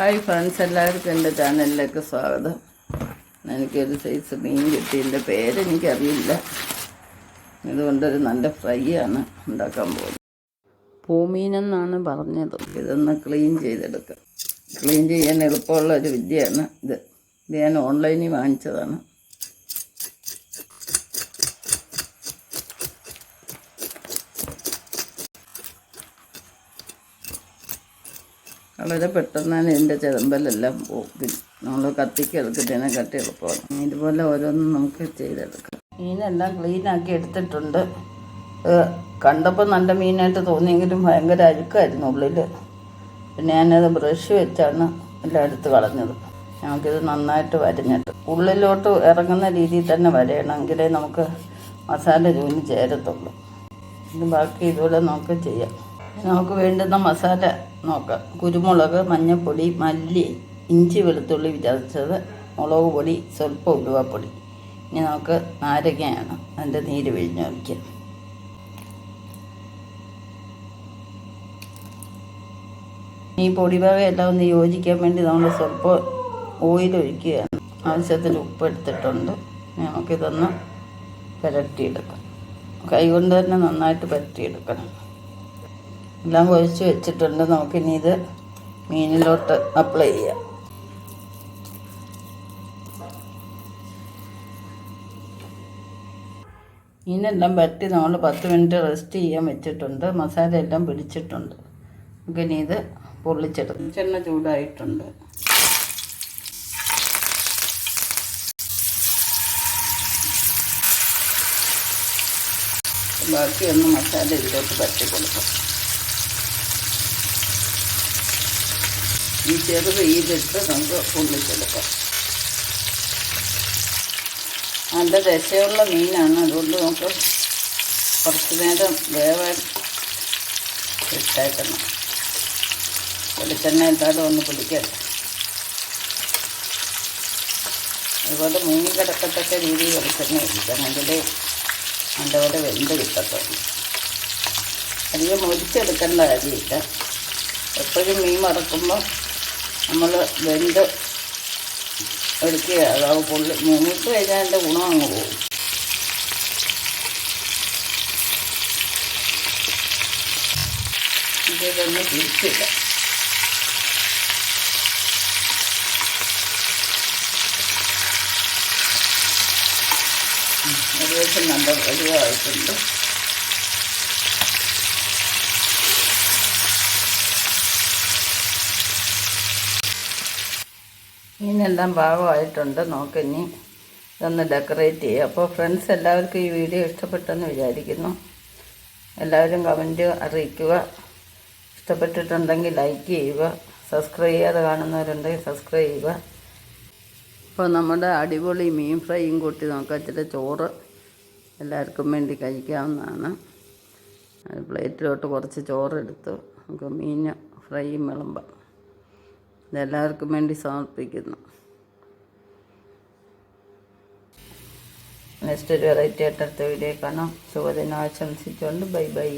Hi friends എല്ലാവർക്കും എന്റെ ചാനലിലേക്ക് സ്വാഗതം. എനിക്കൊരു സൈസ് മീൻ കിട്ടി. എന്റെ പേരെനിക്കറിയില്ല ഇതുകൊണ്ടൊരു നല്ല ഫ്രൈ ആണ് ഉണ്ടാക്കാൻ പോകുന്നത്. പൂമീനെന്നാണ് പറഞ്ഞത്. ഇതൊന്ന് ക്ലീൻ ചെയ്തെടുക്കാം. ക്ലീൻ ചെയ്യാൻ എളുപ്പമുള്ള ഒരു വിദ്യയാണ് ഇത്. ഇത് ഞാൻ ഓൺലൈനിൽ വാങ്ങിച്ചതാണ്. വളരെ പെട്ടെന്നാണ് ഇതിന്റെ ചിതമ്പലെല്ലാം പോകും നമ്മൾ കത്തിക്ക് കട്ടി എളുപ്പമാണ്. ഇതുപോലെ ഓരോന്നും നമുക്ക് ചെയ്തെടുക്കാം. മീനെല്ലാം ക്ലീനാക്കി എടുത്തിട്ടുണ്ട്. കണ്ടപ്പോൾ നല്ല മീനായിട്ട് തോന്നിയെങ്കിലും ഭയങ്കര അഴുക്കായിരുന്നു ഉള്ളിൽ പിന്നെ ഞാനത് ബ്രഷ് വെച്ചാണ് എല്ലാം എടുത്ത് കളഞ്ഞത്. ഞങ്ങൾക്കിത് നന്നായിട്ട് വരഞ്ഞിട്ട്. ഉള്ളിലോട്ട് ഇറങ്ങുന്ന രീതിയിൽ തന്നെ വരയണമെങ്കിലേ നമുക്ക് മസാല ജോലി ചേരത്തുള്ളൂ. ബാക്കി ഇതുപോലെ നമുക്ക് ചെയ്യാം. നമുക്ക് വേണ്ടുന്ന മസാല നോക്കാം. കുരുമുളക് മഞ്ഞൾപ്പൊടി മല്ലി ഇഞ്ചി വെളുത്തുള്ളി വിചാരിച്ചത് മുളക് പൊടി സ്വല്പം ഉലുവപ്പൊടി. ഇനി നമുക്ക് നാരങ്ങയാണ് അതിന്റെ നീര് പിഴിഞ്ഞ് ഒഴിക്കാം. ഈ പൊടിവകയെല്ലാം ഒന്ന് യോജിക്കാൻ വേണ്ടി നമ്മൾ സ്വല്പം ഓയിൽ ഒഴിക്കുകയാണ്. ആവശ്യത്തിന് ഉപ്പ് എടുത്തിട്ടുണ്ട്. നമുക്കിതൊന്ന് പുരട്ടിയെടുക്കാം. കൈകൊണ്ട് തന്നെ നന്നായിട്ട് പുരട്ടിയെടുക്കണം. എല്ലാം കുഴച്ച് വെച്ചിട്ടുണ്ട്. നമുക്കിനി ഇത് മീനിലോട്ട് അപ്ലൈ ചെയ്യാം. മീനെല്ലാം വെട്ടി നമ്മൾ പത്ത് മിനിറ്റ് റെസ്റ്റ് ചെയ്യാൻ വെച്ചിട്ടുണ്ട്. മസാല എല്ലാം പിടിച്ചിട്ടുണ്ട്. നമുക്കിനി ഇത് പൊള്ളിച്ചെടുക്കും. ചെണ്ണ ചൂടായിട്ടുണ്ട്. ബാക്കിയൊന്ന് മസാല ഇതിലോട്ട് പറ്റി കൊടുക്കാം. ഈ ചെറു തീയിലിട്ട് നമുക്ക് പൊള്ളിച്ചെടുക്കാം നല്ല രസമുള്ള മീനാണ്. അതുകൊണ്ട് നമുക്ക് കുറച്ച് നേരം വേവാൻ ഇട്ടേക്കണം. വെളിച്ചെണ്ണ ഇട്ടാലും ഒന്ന് പിടിക്കട്ടെ അതുപോലെ മുങ്ങി കിടക്കത്തക്ക രീതിയിൽ വെളിച്ചെണ്ണ അതിന്റെ നല്ലപോലെ വെന്ത് കിട്ടത്തുള്ളൂ. അധികം മുരിച്ചെടുക്കേണ്ട കാര്യമില്ല. എപ്പോഴും മീൻ വറക്കുമ്പോൾ നമ്മൾ വെന്ത് എടുക്കുക. അതാവ് പുള്ളി മൂത്ത് കഴിഞ്ഞാൽ അതിന്റെ ഗുണം അങ്ങ് പോകും. ഇതൊന്നും തിരിച്ചില്ല ഏകദേശം നല്ല വലുതായിട്ടുണ്ട്. മീനെല്ലാം പാകമായിട്ടുണ്ട് നോക്കിനി ഇതൊന്ന് ഡെക്കറേറ്റ് ചെയ്യുക അപ്പോൾ ഫ്രണ്ട്സ് എല്ലാവർക്കും ഈ വീഡിയോ ഇഷ്ടപ്പെട്ടെന്ന് വിചാരിക്കുന്നു. എല്ലാവരും കമന്റ് അറിയിക്കുക. ഇഷ്ടപ്പെട്ടിട്ടുണ്ടെങ്കിൽ ലൈക്ക് ചെയ്യുക. സബ്സ്ക്രൈബ് ചെയ്യാതെ കാണുന്നവരുണ്ടെങ്കിൽ സബ്സ്ക്രൈബ് ചെയ്യുക. അപ്പോൾ നമ്മുടെ അടിപൊളി മീൻ ഫ്രൈയും കൂട്ടി നോക്കാം. ഇച്ചിരി ചോറ് എല്ലാവർക്കും വേണ്ടി കഴിക്കാവുന്നതാണ്. പ്ലേറ്റിലോട്ട് കുറച്ച് ചോറെടുത്ത് നമുക്ക് മീൻ ഫ്രൈയും വിളമ്പാം. ഇതെല്ലാവർക്കും വേണ്ടി സമർപ്പിക്കുന്നു. നെക്സ്റ്റ് ഒരു വെറൈറ്റി ആയിട്ട് അടുത്ത വീഡിയോ കാണാം. ശുഭദിനം ആശംസിച്ചുകൊണ്ട് ബൈ ബൈ.